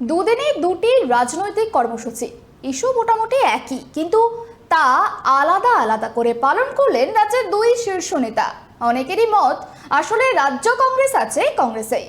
দুদিনে দুটি রাজনৈতিক কর্মসূচি। ইস্যু মোটামুটি একই, কিন্তু তা আলাদা আলাদা করে পালন করলেন রাজ্যের দুই শীর্ষ নেতা। অনেকেরই মত, আসলে রাজ্য কংগ্রেস আছে কংগ্রেসেই।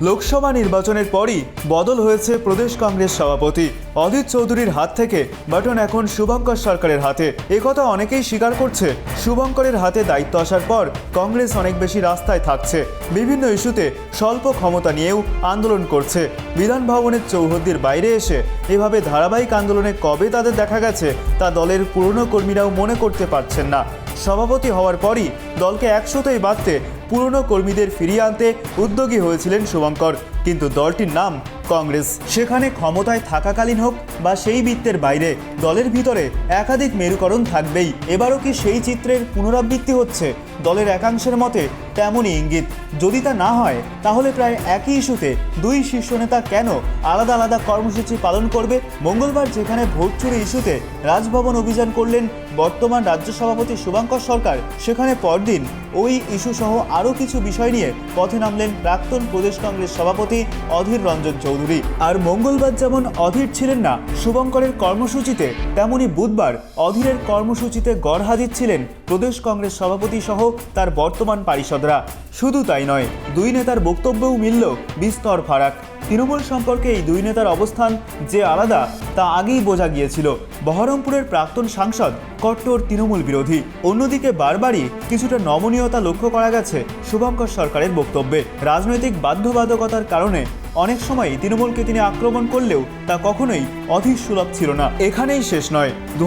লোকসভা নির্বাচনের পরই বদল হয়েছে প্রদেশ কংগ্রেস সভাপতি। অধীর চৌধুরীর হাত থেকে বাটন এখন শুভঙ্কর সরকারের হাতে। একথা অনেকেই স্বীকার করছে। শুভঙ্করের হাতে দায়িত্ব আসার পর কংগ্রেস অনেক বেশি রাস্তায় থাকছে। বিভিন্ন ইস্যুতে স্বল্প ক্ষমতা নিয়েও আন্দোলন করছে। বিধান ভবনের চৌহদ্দির বাইরে এসে এভাবে ধারাবাহিক আন্দোলনে কবে তাদের দেখা গেছে, তা দলের পুরনো কর্মীরাও মনে করতে পারছেন না। সভাপতি হওয়ার পরই দলকে একশোতেই বাঁধতে পুরনো কর্মীদের ফিরিয়ে আনতে উদ্যোগী হয়েছিলেন শুভঙ্কর। কিন্তু দলটির নাম কংগ্রেস। সেখানে ক্ষমতায় থাকাকালীন হোক বা সেই বৃত্তের বাইরে, দলের ভিতরে একাধিক মেরুকরণ থাকবেই। এবারও কি সেই চিত্রের পুনরাবৃত্তি হচ্ছে? দলের একাংশের মতে তেমনই ইঙ্গিত। যদি তা না হয়, তাহলে প্রায় একই ইস্যুতে দুই শীর্ষ নেতা কেন আলাদা আলাদা কর্মসূচি পালন করবে? মঙ্গলবার যেখানে ভোট চুরি ইস্যুতে রাজভবন অভিযান করলেন বর্তমান রাজ্য সভাপতি শুভাঙ্কর সরকার, সেখানে পরদিন ওই ইস্যু সহ আরও কিছু বিষয় নিয়ে পথে নামলেন প্রাক্তন প্রদেশ কংগ্রেস সভাপতি অধীর রঞ্জন চৌধুরী। আর মঙ্গলবার যেমন অধীর ছিলেন না, শুভঙ্করের কর্মসূচিতে তেমনি বুধবার অধীরের কর্মসূচিতে গড় হাজির ছিলেন প্রদেশ কংগ্রেস সভাপতি সহ তার বর্তমান পারিষদরা। শুধু তাই নয়, দুই নেতার বক্তব্যও মিলল বিস্তর ফারাক। তৃণমূল সম্পর্কে এই দুই নেতার অবস্থান যে আলাদা, তা আগেই বোঝা গিয়েছিল। বহরমপুরের প্রাক্তন সাংসদ কট্টর তৃণমূল বিরোধী। অন্যদিকে বারবারই কিছুটা নমনীয়তা লক্ষ্য করা গেছে শুভঙ্কর সরকারের বক্তব্যে। রাজনৈতিক বাধ্যবাধকতার কারণে অনেক সময় তৃণমূলকে তিনি আক্রমণ করলেও তা কখনোই অধীর সুলভ ছিল না। এখানেই শেষ নয়। দু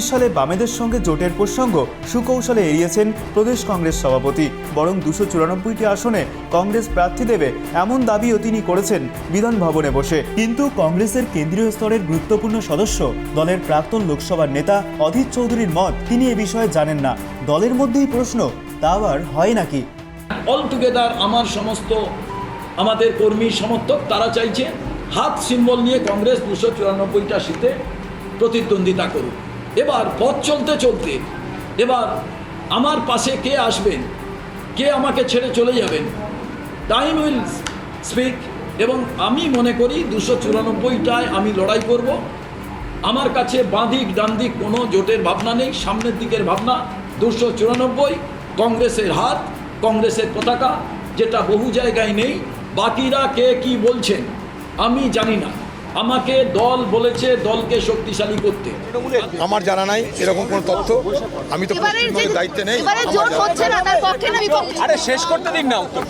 সালে বামেদের সঙ্গে জোটের প্রসঙ্গ সুকৌশলে এড়িয়েছেন প্রদেশ কংগ্রেস সভাপতি। বরং দুশো চুরানব্বইটি আসনে কংগ্রেস প্রার্থী দেবে এমন দাবিও তিনি করেছেন বিধান ভবনে বসে। কিন্তু কংগ্রেসের কেন্দ্রীয় স্তরের গুরুত্বপূর্ণ সদস্য, দলের প্রাক্তন লোকসভার নেতা অধীর চৌধুরীর মত তিনি এ বিষয়ে জানেন না। দলের মধ্যেই প্রশ্ন, তা আবার হয় নাকি? অল টুগেদার আমার সমস্ত আমাদের কর্মী সমর্থক তারা চাইছে হাত সিম্বল নিয়ে কংগ্রেস দুশো চুরানব্বইটা সিটে প্রতিদ্বন্দ্বিতা করুক। এবার পথ চলতে চলতে, এবার আমার পাশে কে আসবেন, কে আমাকে ছেড়ে চলে যাবেন টাইম উইল স্পিক এবং আমি মনে করি দুশো চুরানব্বইটায় আমি লড়াই করব। আমার কাছে বাঁদিক ডানদিক কোনো জোটের ভাবনা নেই, সামনের দিকের ভাবনা দুশো চুরানব্বই, কংগ্রেসের হাত, কংগ্রেসের পতাকা, যেটা বহু জায়গায় নেই বাকিরা কে কি বলছেন আমি জানি না। আমাকে দল বলেছে দলকে শক্তিশালী করতে। আমার জানা নাই এরকম কোন তথ্য। আমি তো দায়িত্বে নেই। এবারে আমার জোট জানা হচ্ছে না তার পক্ষে না বিপক্ষে আরে শেষ করতে দিন না উত্তর।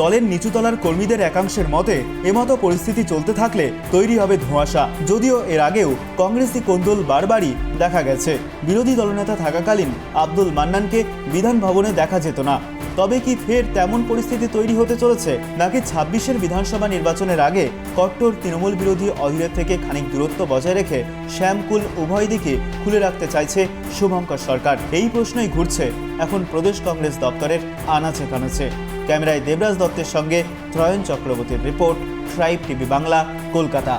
দলের নিচুতলার কর্মীদের একাংশের মতে, এমতো পরিস্থিতি চলতে থাকলে তৈরি হবে ধোঁয়াশা। যদিও এর আগেও কংগ্রেসি কোন্দল বারবারই দেখা গেছে। বিরোধী দলনেতা থাকাকালীন আব্দুল মান্নানকে বিধান ভবনে দেখা যেত না। তবে কি ফের তেমন পরিস্থিতি তৈরি হতে চলেছে, নাকি ছাব্বিশের বিধানসভা নির্বাচনের আগে কট্টর তৃণমূল বিরোধী অধীরের থেকে খানিক দূরত্ব বজায় রেখে শ্যামকুল উভয় দিকে খুলে রাখতে চাইছে শুভঙ্কর সরকার? এই প্রশ্নই ঘুরছে এখন প্রদেশ কংগ্রেস দপ্তরের আনাচে কানাচে। ক্যামেরায় দেবরাজ দত্তের সঙ্গে ত্রয়ন চক্রবর্তীর report tribe TV Bangla Kolkata.